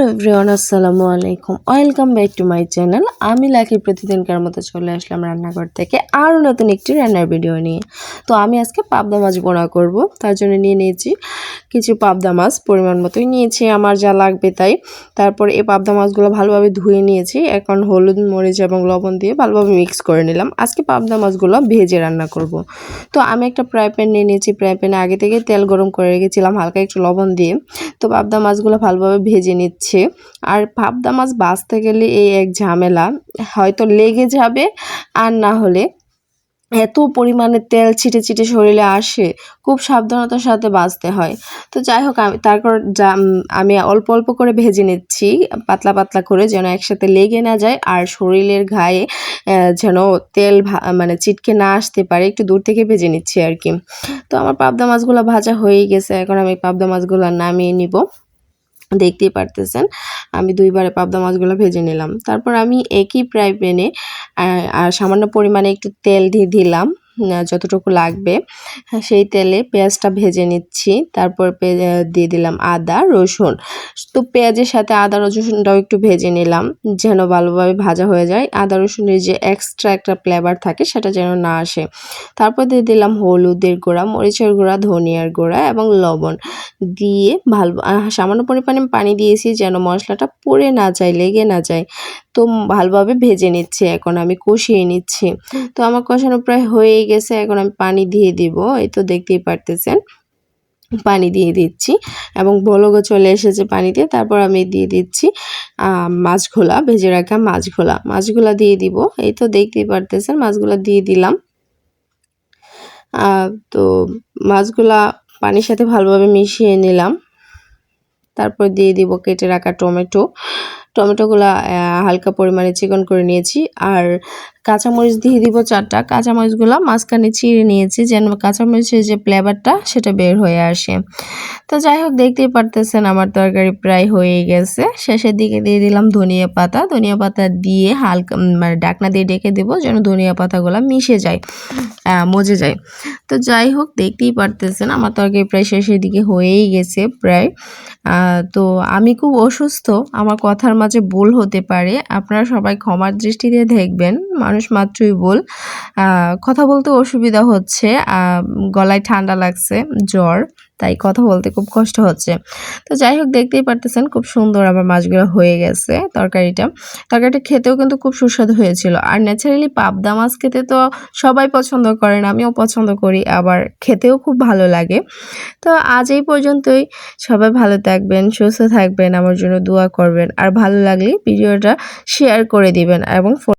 Hello everyone, আসসালামু আলাইকুম। Welcome back to my channel. আমি লাকি, প্রতিদিনকার মতো চলে আসলাম রান্নাঘর থেকে আরও নতুন একটি রান্নার ভিডিও নিয়ে। তো আমি আজকে পাবদা মাছ বোনা করব। তার জন্য নিয়ে নিয়েছি কিছু পাবদা মাছ, পরিমাণ মতোই নিয়েছি আমার যা লাগবে তাই। তারপর এই পাবদা মাছগুলো ভালোভাবে ধুয়ে নিয়েছি। এখন হলুদ, মরিচ এবং লবণ দিয়ে ভালোভাবে মিক্স করে নিলাম। আজকে পাবদা মাছগুলো ভেজে রান্না করব। তো আমি একটা ফ্রাই প্যান নিয়ে নিয়েছি। ফ্রাই প্যানে আগে থেকে তেল গরম করে রেখেছিলাম, হালকা একটু লবণ দিয়ে। তো পাবদা মাছগুলো ভালোভাবে ভেজে নিচ্ছে। আর পাবদা মাছ বাঁচতে গেলে এই এক ঝামেলা। হয়তো লেগে যাবে, আর না হলে এত পরিমাণে তেল ছিটে ছিটে শরীরে আসে, খুব সাবধানতার সাথে বাঁচতে হয়। তো যাই হোক, আমি তারপর যা আমি অল্প অল্প করে ভেজে নিচ্ছি, পাতলা পাতলা করে যেন একসাথে লেগে না যায়, আর শরীরের গায়ে যেন তেল মানে চিটকে না আসতে পারে, একটু দূর থেকে ভেজে নিচ্ছি আর কি। তো আমার পাবদা মাছগুলো ভাজা হয়েই গেছে, এখন আমি পাবদা মাছগুলো নামিয়ে নিব। দেখতেই পারতেছেন। আমি দুইবারে পাবদা মাছগুলো ভেজে নিলাম। তারপর আমি একই ফ্রাই প্যানে আর সামান্য পরিমাণে একটু তেল দিয়ে দিলাম যতটুকু লাগবে। সেই তেলে পেঁয়াজটা ভেজে নিচ্ছি। তারপর দিয়ে দিলাম আদা, রসুন। তো পেঁয়াজের সাথে আদা, রসুনটাও একটু ভেজে নিলাম, যেন ভালোভাবে ভাজা হয়ে যায়। আদা, রসুনের যে এক্সট্রা একটা ফ্লেভার থাকে, সেটা যেন না আসে। তারপর দিয়ে দিলাম হলুদের গুঁড়া, মরিচের গুঁড়া, ধনিয়ার গুঁড়া এবং লবণ। দিয়ে ভালো সামান্য পরিমাণে পানি দিয়েছি যেন মশলাটা পড়ে না যায়, লেগে না যায়। তো ভালোভাবে ভেজে নিচ্ছে, এখন আমি কষিয়ে নিচ্ছি। তো আমার কষানো প্রায় হয়েই গেছে, এখন আমি পানি দিয়ে দিব, এই তো দেখতেই পারতেছেন। পানি দিয়ে দিচ্ছি এবং বলগও চলে এসেছে পানিতে, তারপর আমি দিয়ে দিচ্ছি মাছঘোলা, ভেজে রাখা মাছঘোলা। মাছগুলা দিয়ে দিব, এই তো দেখতেই পারতেছেন মাছগুলা দিয়ে দিলাম। তো মাছগুলা পানির সাথে ভালোভাবে মিশিয়ে নিলাম। তারপর দিয়ে দিব কেটে রাখা টমেটো। টমেটোগুলো হালকা পরিমাণে চিকন করে নিয়েছি। আর কাঁচামরিচ দিয়ে দিব চারটা। কাঁচামরিচগুলো মাঝখানে চিড়ে নিয়েছি, যেন কাঁচামরিচের যে ফ্লেভারটা সেটা বের হয়ে আসে। তো যাই হোক, দেখতেই পারতেছেন আমার তরকারি প্রায় হয়ে গেছে। শেষের দিকে দিয়ে দিলাম ধনিয়া পাতা। ধনিয়া পাতা দিয়ে হালকা মানে ডাকনা দিয়ে ডেকে দেবো যেন ধনিয়া পাতাগুলো মিশে যায় মজে যায়। তো যাই হোক, দেখতেই পারতেছেন আমার তরকারি প্রায় শেষের দিকে হয়েই গেছে প্রায়। তো আমি খুব অসুস্থ। আমার কথার মাঝে ভুল হতে পারে, আপনারা সবাই ক্ষমার দৃষ্টিতে দেখবেন, মানুষ মাত্রই ভুল। কথা বলতে অসুবিধা হচ্ছে গলায় ঠান্ডা লাগছে, জ্বর। তাই কথা বলতে খুব কষ্ট হচ্ছে। তো যাই হোক, দেখতেই পারতেছেন খুব সুন্দর আমার মাছগুলো হয়ে গেছে তরকারিটা। তরকারিটা খেতেও কিন্তু খুব সুস্বাদু হয়েছিল। আর ন্যাচারালি পাবদা মাছ খেতে তো সবাই পছন্দ করেন আমিও পছন্দ করি, আবার খেতেও খুব ভালো লাগে। তো আজ এই পর্যন্তই। সবাই ভালো থাকবেন, সুস্থ থাকবেন, আমার জন্য দোয়া করবেন। আর ভালো লাগলে ভিডিওটা শেয়ার করে দিবেন এবং